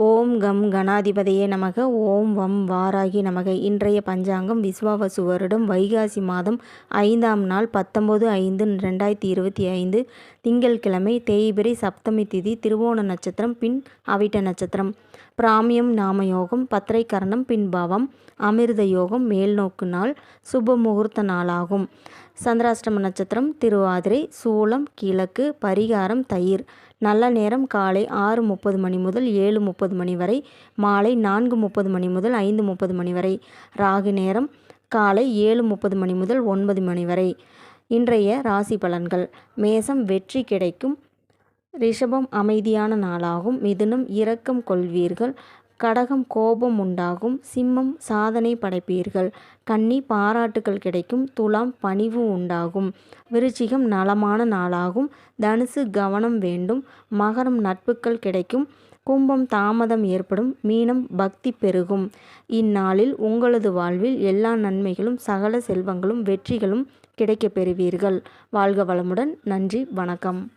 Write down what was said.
ஓம் come கணாதிபதியே நமக. ஓம் வம் வாராகி நமக. இன்றைய பஞ்சாங்கம் விஸ்வாவசு வருடம் வைகாசி மாதம் ஐந்தாம் நாள் பத்தொம்போது ஐந்து ரெண்டாயிரத்தி இருபத்தி ஐந்து. திங்கள்கிழமை தேய்பிரை சப்தமி திதி திருவோண நட்சத்திரம் பின் அவிட்ட நட்சத்திரம். பிராமியம் நாமயோகம் பத்திரை கரணம் பின்பாவம் அமிர்த யோகம் மேல்நோக்கு நாள். சுப முகூர்த்த நாளாகும். சந்திராஷ்டம நட்சத்திரம் திருவாதிரை சூளம் கிழக்கு பரிகாரம் தயிர். நல்ல நேரம் காலை ஆறு முப்பது மணி முதல் ஏழு முப்பது மணி வரை மாலை நான்கு முப்பது மணி முதல் ஐந்து முப்பது மணி வரை. ராகு நேரம் காலை ஏழு முப்பது மணி முதல் ஒன்பது மணி வரை. இன்றைய ராசி பலன்கள். மேசம் வெற்றி கிடைக்கும். ரிஷபம் அமைதியான நாளாகும். மிதுனம் இரக்கம் கொள்வீர்கள். கடகம் கோபம் உண்டாகும் சிம்மம் சாதனை படைப்பீர்கள். கன்னி பாராட்டுகள் கிடைக்கும் துலாம் பணிவு உண்டாகும். விருச்சிகம் நலமான நாளாகும் தனுசு கவனம் வேண்டும் மகரம் நட்புகள் கிடைக்கும் கும்பம் தாமதம் ஏற்படும் மீனம் பக்தி பெருகும். இந்நாளில் உங்களது வாழ்வில் எல்லா நன்மைகளும் சகல செல்வங்களும் வெற்றிகளும் கிடைக்கப் பெறுவீர்கள். வாழ்க வளமுடன் நன்றி வணக்கம்.